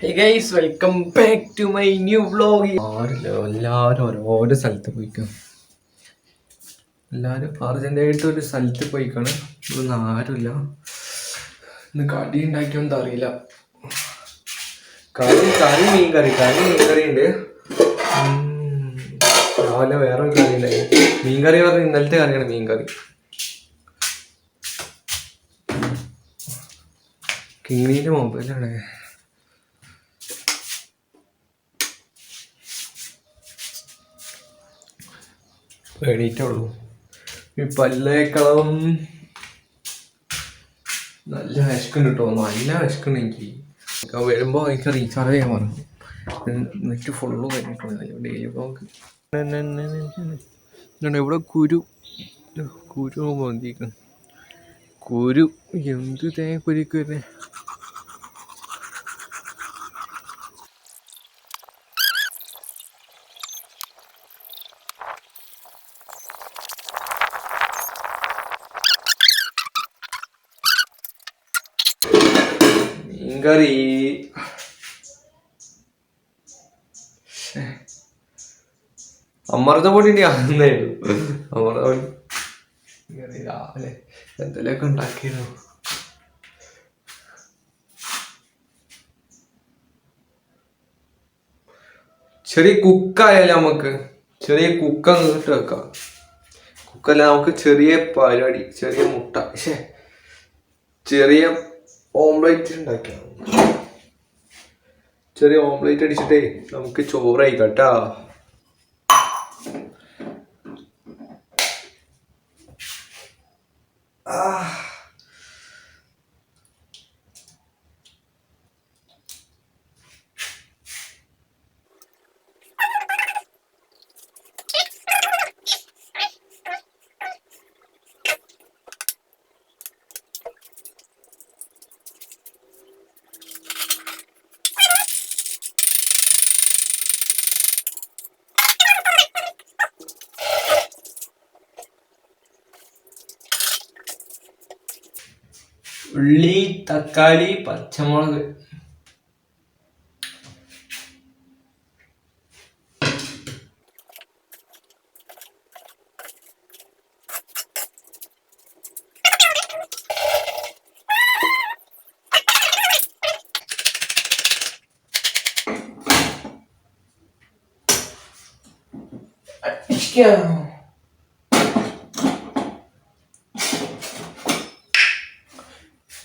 Hey guys welcome back to my new vlog ആരില്ല? എല്ലാവരും ഓരോരോ സ്ഥലത്ത് പോയിക്കും എല്ലാവരും അർജന്റായിട്ട് ഒരു സ്ഥലത്ത് പോയിക്കാണ്. ഇതൊന്നും ആരുമില്ല. ഇന്ന് കടി ഉണ്ടാക്കിയൊന്നും അറിയില്ല. കറി കറി മീൻ കറി കറി മീൻ കറി ഉണ്ട് രാവിലെ വേറെ ഒരു കറി ഉണ്ടായി. മീൻ കറി പറഞ്ഞ ഇന്നലത്തെ കറിയാണ് മീൻ കറി കിങ്ങിന്റെ മൊബൈലാണ് എണീറ്റുള്ളൂ ഈ പല്ലേക്കളം നല്ല വിശക്കുണ്ട് കേട്ടോ നല്ല വിശക്കുണ്ട് എനിക്ക്. വരുമ്പോൾ എനിക്ക് റീചാർജ് ചെയ്യാൻ പറഞ്ഞു. നെറ്റ് ഫുള്ള് കഴിഞ്ഞിട്ടുണ്ട്. ഇവിടെ കുരു. കുരു പൊന്തിക്കണം കുരു. എന്ത് തേങ്ങ കുരുക്ക് മീൻകറി. അമൃത പൊടി ഉള്ളൂ അമൃത പൊടി. രാവിലെ എന്തെങ്കിലുമൊക്കെ ഉണ്ടാക്കിയിരുന്നു. ചെറിയ കുക്കായാലും നമുക്ക്. ചെറിയ കുക്ക ഇട്ട് വെക്കാം. കുക്കല്ല നമുക്ക് ചെറിയ പരിപാടി ചെറിയ മുട്ട. ചെറിയ ഓംലേറ്റ് ഉണ്ടാക്കാം ചെറിയ ഓംലേറ്റ് അടിച്ചിട്ടേ നമുക്ക് ചോറായി കേട്ടാ. ഉള്ളി തക്കാളി പച്ചമുളക്. അടിക്കാം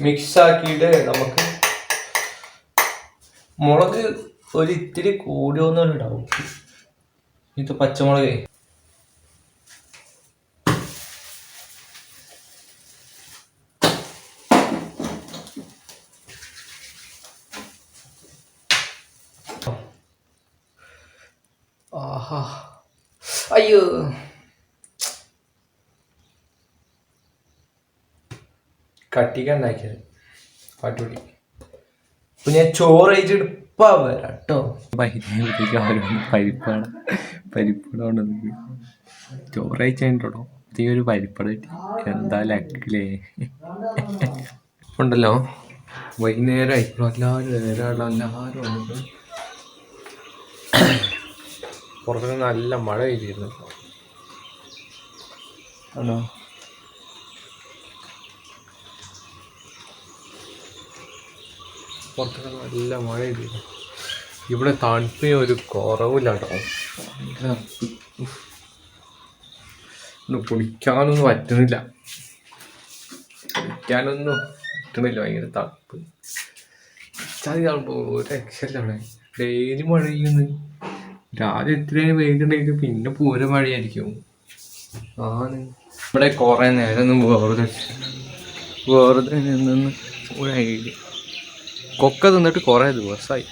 മിക്സ് ആക്കിയിട്ട് നമുക്ക് മുളക് ഒരു ഇത്തിരി കൂടിയൊന്നുണ്ടാവും ഇത് പച്ചമുളക്. ആഹാ. അയ്യോ. കട്ടിക്ക ഉണ്ടാക്കിയത് പാട്ടുപൊടി അപ്പൊ ഞാൻ ചോറ് കഴിച്ച് ഇപ്പൊ വരാം കേട്ടോ പരിപ്പാണ്. പരിപ്പട ചോറ് കഴിച്ചോ ഈ ഒരു പരിപ്പട കിട്ടി. എന്താ ലക്കിലേ? ഉണ്ടല്ലോ. വൈകുന്നേരം ആയിക്കോളും എല്ലാവരും നേരമുള്ള എല്ലാവരും വന്നിട്ട് പുറത്തൊക്കെ നല്ല മഴ പെയ്തിരുന്നു. ആണോ? പുറത്തൊക്കെ നല്ല മഴ ഇല്ല ഇവിടെ തണുപ്പിന് ഒരു കുറവില്ല കേട്ടോ കുളിക്കാനൊന്നും പറ്റുന്നില്ല കുളിക്കാനൊന്നും പറ്റുന്നില്ല ഭയങ്കര തണുപ്പ്. ചതി കാണുമ്പോൾ ഒരു രക്ഷയിലാണ് ഡെയിലി മഴ പെയ്യുന്നു രാവിലെ ഇത്രയും വെയിലുണ്ടെങ്കിൽ പിന്നെ പൂര മഴയായിരിക്കും. ആണ്. ഇവിടെ കുറെ നേരം ഒന്നും വേറെ വേറെ ഒരു ഐഡിയ കൊക്ക തിന്നിട്ട് കുറേ ദിവസമായി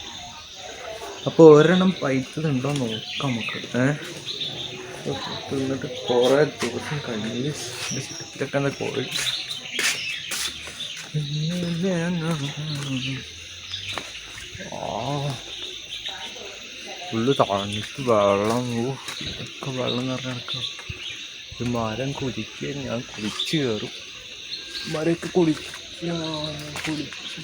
അപ്പോൾ ഒരെണ്ണം പൈത്തതുണ്ടോ നോക്കാം നമുക്ക്. ഏഹ് തിന്നിട്ട് കുറേ ദിവസം കഴിഞ്ഞ് ഇതൊക്കെ കോഴി ഫുള്ള് തണുത്ത് വെള്ളം ഇതൊക്കെ വെള്ളം നിറഞ്ഞ കിടക്കാം ഒരു മരം കുതിക്കുക ഞാൻ കുളിച്ച് കയറും. മരമൊക്കെ കുളിക്കുക ഞാൻ കുടിച്ചു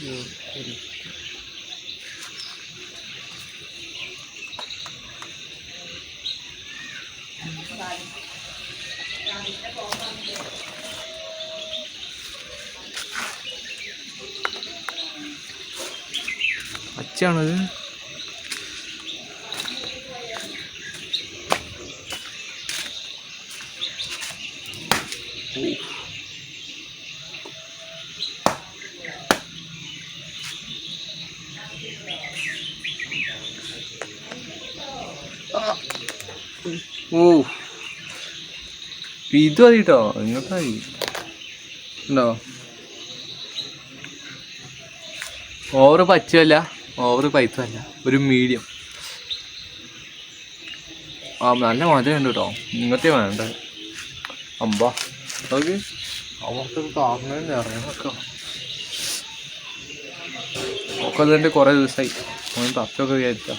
കുടിച്ചു ഓ. ഇത് മതി കേട്ടോ ഇങ്ങോട്ടായി. ഉണ്ടോ? ഓവർ പച്ചയല്ല. ഓവർ പൈത്തല്ല. ഒരു മീഡിയം ആ നല്ല മധുരം ഉണ്ട് കേട്ടോ. ഇങ്ങനത്തെ വേണ്ട. അമ്പാ. നോക്ക് അവർക്ക് കാണുന്നതിന് ഇറങ്ങൊക്കെ ഒക്കെ അതിന്റെ കുറേ ദിവസമായി അവൻ തപ്പൊക്കെ വിചാരിച്ചാ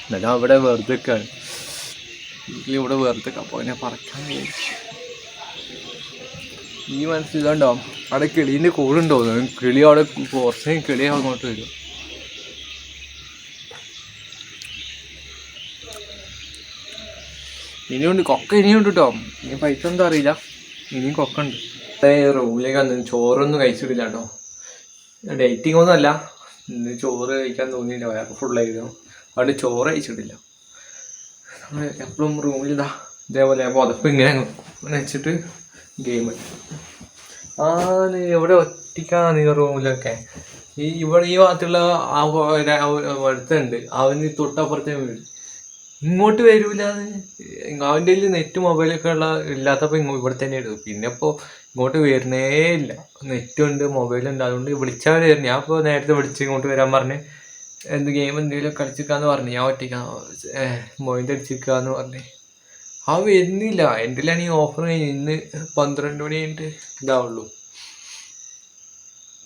എന്നാലും അവിടെ വെറുതെ ഒക്കെയാണ് ഇവിടെ വെറുതെ ഞാൻ പറക്കാൻ വിചാരിച്ചു. ഈ മനസ്സിലുണ്ടോ അവിടെ കിളീന്റെ കൂടുണ്ടോ? കിളി അവിടെ കുറച്ച് കിളി അങ്ങോട്ട് വരും. ഇനിയുണ്ട് കൊക്ക ഇനിയുണ്ട് കേട്ടോ ഇനി പൈസ എന്താ അറിയില്ല. ഇനിയും കൊക്ക ഉണ്ട് റൂമിലേക്ക് വന്നു ചോറൊന്നും കഴിച്ചിട്ടില്ല കേട്ടോ ഡേറ്റിംഗ് ഒന്നും അല്ല. ഇന്ന് ചോറ് കഴിക്കാൻ തോന്നിയില്ല. വയറ് ഫുള്ളായിരുന്നു അതുകൊണ്ട് ചോറ് കഴിച്ചിട്ടില്ല. എപ്പോഴും റൂമിൽ ഇതാ. ഇതേപോലെ പുതപ്പ് ഇങ്ങനെ വെച്ചിട്ട് ഗെയിം ആ ഇവിടെ ഒറ്റയ്ക്കാണ് ഈ റൂമിലൊക്കെ ഈ ഇവിടെ ഈ ഭാഗത്തുള്ള ആ അടുത്തുണ്ട്. അവന് തൊട്ടപ്പുറത്തെ വീട്. ഇങ്ങോട്ട് വരൂല അവന്റെ കയ്യിൽ നെറ്റ് മൊബൈലൊക്കെ ഉള്ള ഇല്ലാത്തപ്പോൾ ഇങ്ങോ ഇവിടെ തന്നെ ഇടും. പിന്നെ ഇപ്പോൾ ഇങ്ങോട്ട് വരുന്നേ ഇല്ല. നെറ്റുണ്ട് മൊബൈലുണ്ട് അതുകൊണ്ട് വിളിച്ചാൽ വരുന്നേ ഞാൻ ഇപ്പോൾ നേരത്തെ വിളിച്ച് ഇങ്ങോട്ട് വരാൻ പറഞ്ഞ് എന്ത് ഗെയിം എന്തെങ്കിലും കളിച്ചിക്കാന്ന് പറഞ്ഞു. ഞാൻ ഒറ്റയ്ക്ക്. മൊയിന്റെ അടിച്ചിരിക്കാന്ന് പറഞ്ഞു. ആ വരുന്നില്ല. എന്റെ ഈ ഓഫർ കഴിഞ്ഞ് ഇന്ന് പന്ത്രണ്ട് മണി കഴിഞ്ഞിട്ട് ഇതാവുള്ളൂ.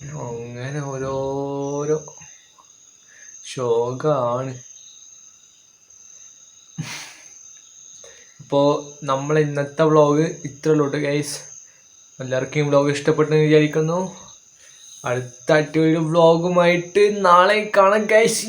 അങ്ങനെ ഓരോരോ ശോകമാണ് അപ്പോൾ നമ്മൾ ഇന്നത്തെ വ്ളോഗ് ഇത്രയുള്ളൂ ഗൈസ് എല്ലാവർക്കും വ്ളോഗ് ഇഷ്ടപ്പെട്ടെന്ന് വിചാരിക്കുന്നു. അടുത്ത അടിപൊളി വ്ളോഗുമായിട്ട് നാളെ കാണാം ഗൈസ്